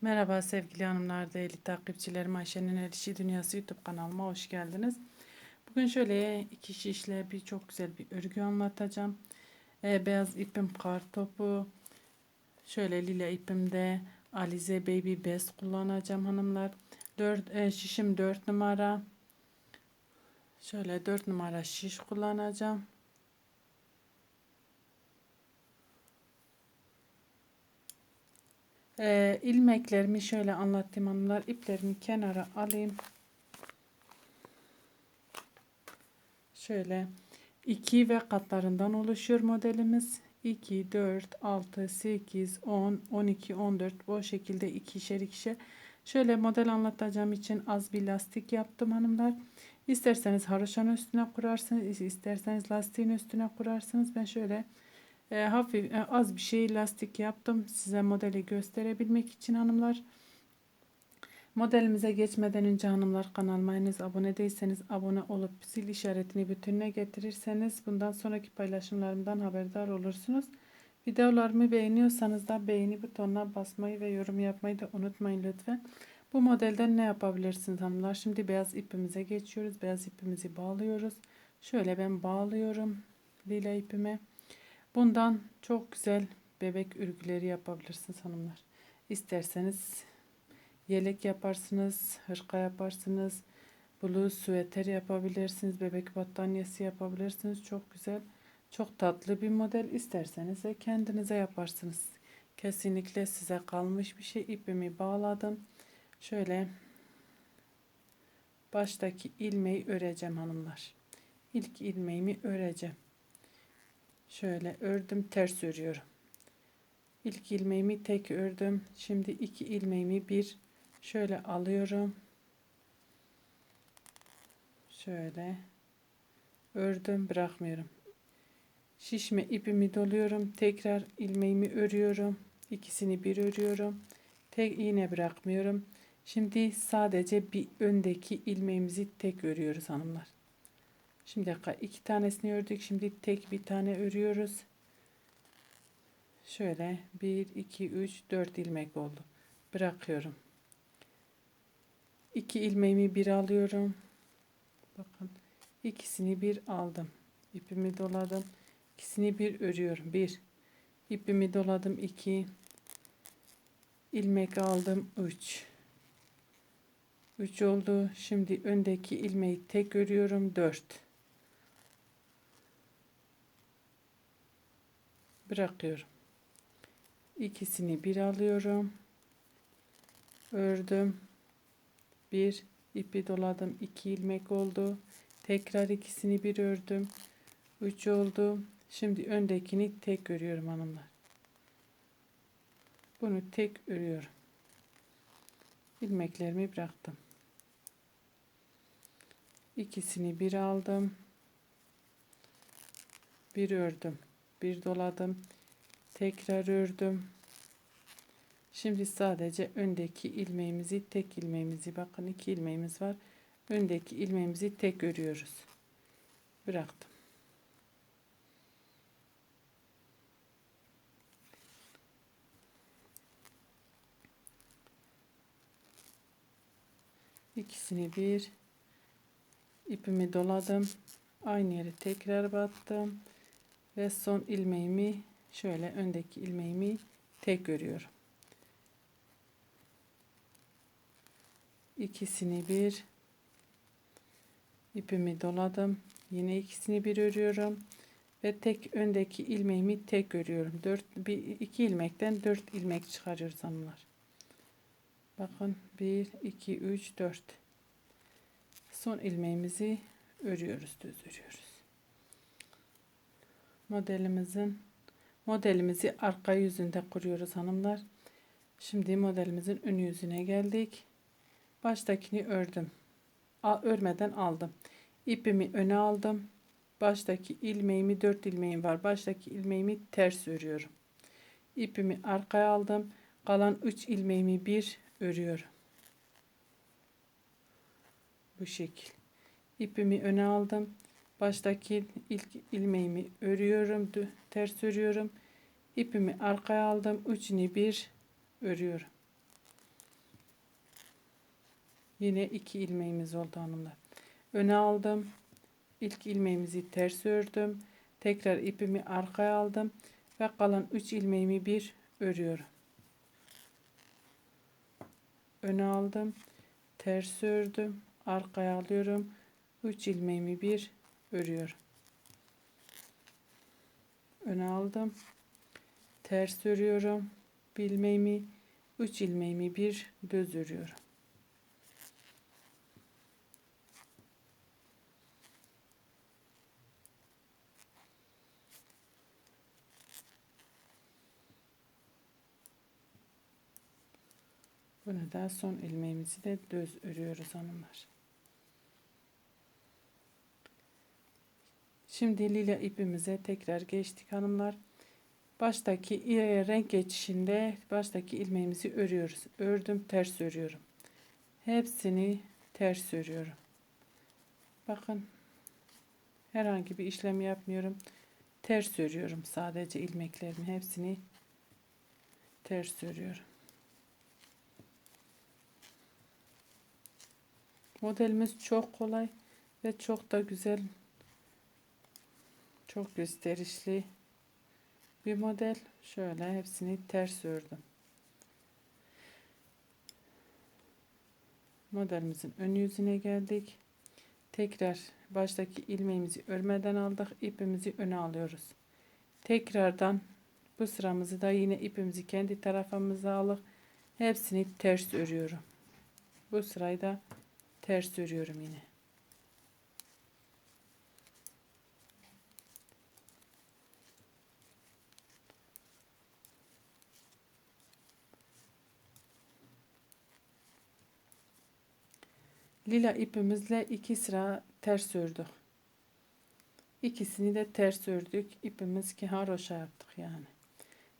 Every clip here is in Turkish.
Merhaba sevgili hanımlar, değerli takipçilerim. Ayşe'nin Her Dünyası YouTube kanalıma hoş geldiniz. Bugün şöyle iki şişle bir çok güzel bir örgü anlatacağım. Ee, beyaz ipim kar topu. Şöyle lila ipimde Alize Baby Bez kullanacağım hanımlar. 4, e, şişim 4 numara. Şöyle 4 numara şiş kullanacağım. Ee, ilmeklerimi şöyle anlattım hanımlar. İplerimi kenara alayım. Şöyle 2 ve katlarından oluşuyor modelimiz. 2, 4, 6, 8, 10, 12, 14 bu şekilde ikişer ikişer. Şöyle model anlatacağım için az bir lastik yaptım hanımlar. İsterseniz haroşanın üstüne kurarsınız, isterseniz lastiğin üstüne kurarsınız. Ben şöyle e, hafif e, az bir şey lastik yaptım size modeli gösterebilmek için hanımlar. Modelimize geçmeden önce hanımlar kanalıma henüz abone değilseniz abone olup zil işaretini bütününe getirirseniz bundan sonraki paylaşımlarımdan haberdar olursunuz. Videolarımı beğeniyorsanız da beğeni butonuna basmayı ve yorum yapmayı da unutmayın lütfen. Bu modelden ne yapabilirsiniz hanımlar? Şimdi beyaz ipimize geçiyoruz. Beyaz ipimizi bağlıyoruz. Şöyle ben bağlıyorum lila ipime. Bundan çok güzel bebek örgüleri yapabilirsiniz hanımlar. İsterseniz yelek yaparsınız, hırka yaparsınız, bluz, süveter yapabilirsiniz, bebek battaniyesi yapabilirsiniz. Çok güzel, çok tatlı bir model. İsterseniz de kendinize yaparsınız. Kesinlikle size kalmış bir şey. İpimi bağladım. Şöyle baştaki ilmeği öreceğim hanımlar. İlk ilmeğimi öreceğim. Şöyle ördüm ters örüyorum. İlk ilmeğimi tek ördüm. Şimdi iki ilmeğimi bir şöyle alıyorum. Şöyle ördüm bırakmıyorum. Şişme ipimi doluyorum. Tekrar ilmeğimi örüyorum. İkisini bir örüyorum. Tek iğne bırakmıyorum. Şimdi sadece bir öndeki ilmeğimizi tek örüyoruz hanımlar. Şimdi iki tanesini ördük. Şimdi tek bir tane örüyoruz. Şöyle 1, 2, 3, 4 ilmek oldu. Bırakıyorum. 2 ilmeğimi bir alıyorum. Bakın ikisini bir aldım. İpimi doladım. İkisini bir örüyorum. 1 ipimi doladım. 2 ilmek aldım. 3 3 oldu. Şimdi öndeki ilmeği tek örüyorum. 4 bırakıyorum. İkisini bir alıyorum. Ördüm. Bir ipi doladım. iki ilmek oldu. Tekrar ikisini bir ördüm. Üç oldu. Şimdi öndekini tek örüyorum hanımlar. Bunu tek örüyorum. ilmeklerimi bıraktım. İkisini bir aldım. Bir ördüm bir doladım. Tekrar ördüm. Şimdi sadece öndeki ilmeğimizi tek ilmeğimizi bakın iki ilmeğimiz var. Öndeki ilmeğimizi tek örüyoruz. Bıraktım. İkisini bir ipimi doladım. Aynı yere tekrar battım ve son ilmeğimi şöyle öndeki ilmeğimi tek örüyorum. ikisini bir ipimi doladım. Yine ikisini bir örüyorum ve tek öndeki ilmeğimi tek örüyorum. 4 bir iki ilmekten 4 ilmek çıkarıyoruz hanımlar. Bakın 1 2 3 4 son ilmeğimizi örüyoruz düz örüyoruz modelimizin modelimizi arka yüzünde kuruyoruz hanımlar. Şimdi modelimizin ön yüzüne geldik. Baştakini ördüm. A, örmeden aldım. İpimi öne aldım. Baştaki ilmeğimi 4 ilmeğim var. Baştaki ilmeğimi ters örüyorum. İpimi arkaya aldım. Kalan 3 ilmeğimi bir örüyorum. Bu şekil. İpimi öne aldım baştaki ilk ilmeğimi örüyorum ters örüyorum ipimi arkaya aldım üçünü bir örüyorum Yine iki ilmeğimiz oldu hanımlar. Öne aldım. İlk ilmeğimizi ters ördüm. Tekrar ipimi arkaya aldım ve kalan 3 ilmeğimi bir örüyorum. Öne aldım. Ters ördüm. Arkaya alıyorum. 3 ilmeğimi bir örüyorum. Öne aldım. Ters örüyorum. Bir ilmeğimi 3 ilmeğimi bir düz örüyorum. Bunu da son ilmeğimizi de düz örüyoruz hanımlar. Şimdi lila ipimize tekrar geçtik hanımlar. Baştaki e, renk geçişinde baştaki ilmeğimizi örüyoruz. Ördüm ters örüyorum. Hepsini ters örüyorum. Bakın herhangi bir işlem yapmıyorum. Ters örüyorum sadece ilmeklerimi hepsini ters örüyorum. Modelimiz çok kolay ve çok da güzel. Çok gösterişli bir model. Şöyle hepsini ters ördüm. Modelimizin ön yüzüne geldik. Tekrar baştaki ilmeğimizi örmeden aldık. ipimizi öne alıyoruz. Tekrardan bu sıramızı da yine ipimizi kendi tarafımıza alıp hepsini ters örüyorum. Bu sırayı da ters örüyorum yine. Lila ipimizle iki sıra ters ördük. İkisini de ters ördük. İpimiz ki haroşa yaptık yani.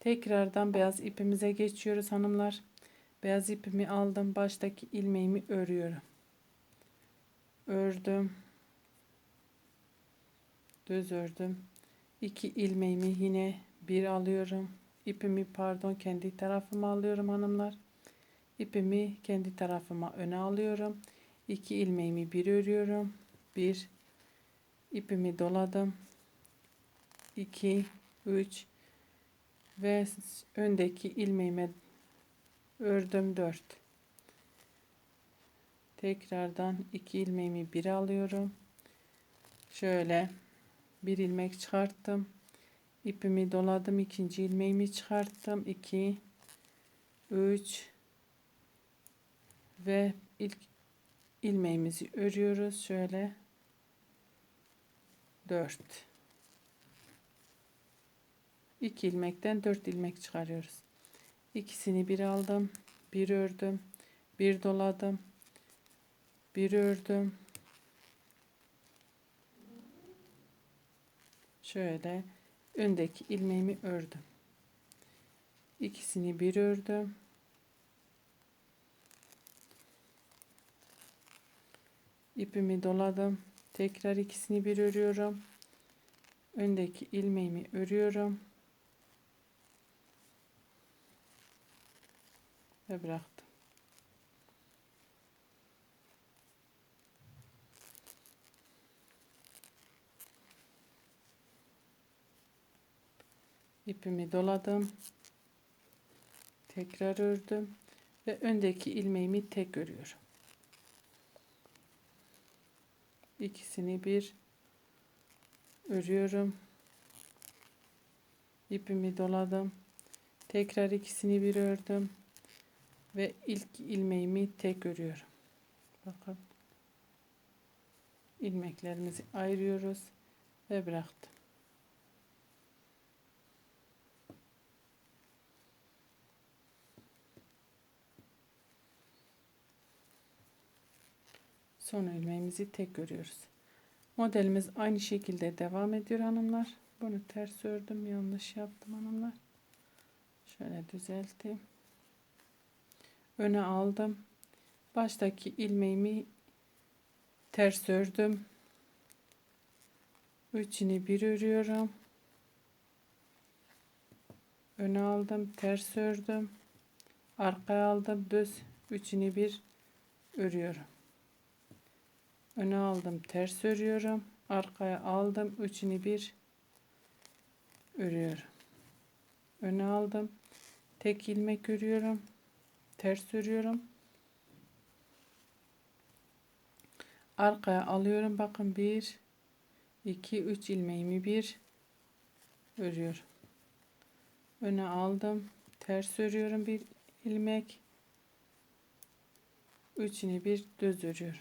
Tekrardan beyaz ipimize geçiyoruz hanımlar. Beyaz ipimi aldım. Baştaki ilmeğimi örüyorum ördüm düz ördüm 2 ilmeğimi yine bir alıyorum ipimi pardon kendi tarafıma alıyorum hanımlar ipimi kendi tarafıma öne alıyorum 2 ilmeğimi bir örüyorum. Bir ipimi doladım. 2 3 ve öndeki ilmeğime ördüm 4 tekrardan iki ilmeğimi bir alıyorum. Şöyle bir ilmek çıkarttım. İpimi doladım ikinci ilmeğimi çıkarttım. 2 3 ve ilk ilmeğimizi örüyoruz. Şöyle 4 2 ilmekten 4 ilmek çıkarıyoruz. İkisini bir aldım bir ördüm bir doladım bir ördüm. Şöyle öndeki ilmeğimi ördüm. İkisini bir ördüm ipimi doladım. Tekrar ikisini bir örüyorum. Öndeki ilmeğimi örüyorum. Ve bıraktım. İpimi doladım. Tekrar ördüm. Ve öndeki ilmeğimi tek örüyorum ikisini bir örüyorum. İpimi doladım. Tekrar ikisini bir ördüm. Ve ilk ilmeğimi tek örüyorum. Bakın. İlmeklerimizi ayırıyoruz ve bıraktım son ilmeğimizi tek örüyoruz. Modelimiz aynı şekilde devam ediyor hanımlar. Bunu ters ördüm. Yanlış yaptım hanımlar. Şöyle düzelteyim. Öne aldım. Baştaki ilmeğimi ters ördüm. Üçünü bir örüyorum. Öne aldım. Ters ördüm. Arkaya aldım. Düz. Üçünü bir örüyorum. Öne aldım, ters örüyorum. Arkaya aldım, üçünü bir örüyorum. Öne aldım. Tek ilmek örüyorum. Ters örüyorum. Arkaya alıyorum. Bakın bir, iki, üç ilmeğimi bir örüyorum. Öne aldım. Ters örüyorum bir ilmek. Üçünü bir düz örüyorum.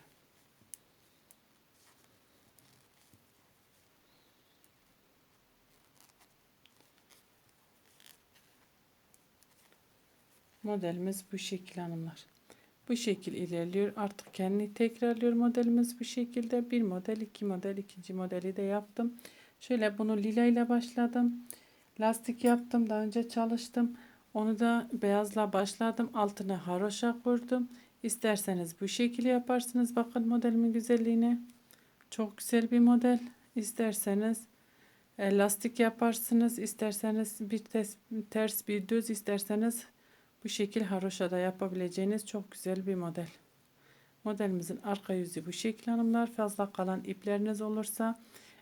Modelimiz bu şekil hanımlar. Bu şekil ilerliyor. Artık kendi tekrarlıyor modelimiz bu şekilde. Bir model, iki model, ikinci modeli de yaptım. Şöyle bunu lila ile başladım. Lastik yaptım. Daha önce çalıştım. Onu da beyazla başladım. Altına haroşa kurdum. İsterseniz bu şekilde yaparsınız. Bakın modelimin güzelliğine. Çok güzel bir model. İsterseniz e, lastik yaparsınız. İsterseniz bir ters, ters bir düz isterseniz bu şekil haroşada yapabileceğiniz çok güzel bir model. Modelimizin arka yüzü bu şekil hanımlar. Fazla kalan ipleriniz olursa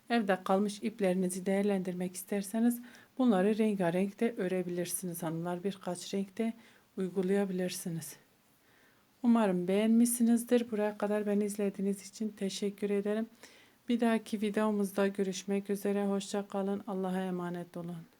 evde kalmış iplerinizi değerlendirmek isterseniz bunları rengarenk de örebilirsiniz hanımlar. Birkaç renkte uygulayabilirsiniz. Umarım beğenmişsinizdir. Buraya kadar beni izlediğiniz için teşekkür ederim. Bir dahaki videomuzda görüşmek üzere. Hoşça kalın. Allah'a emanet olun.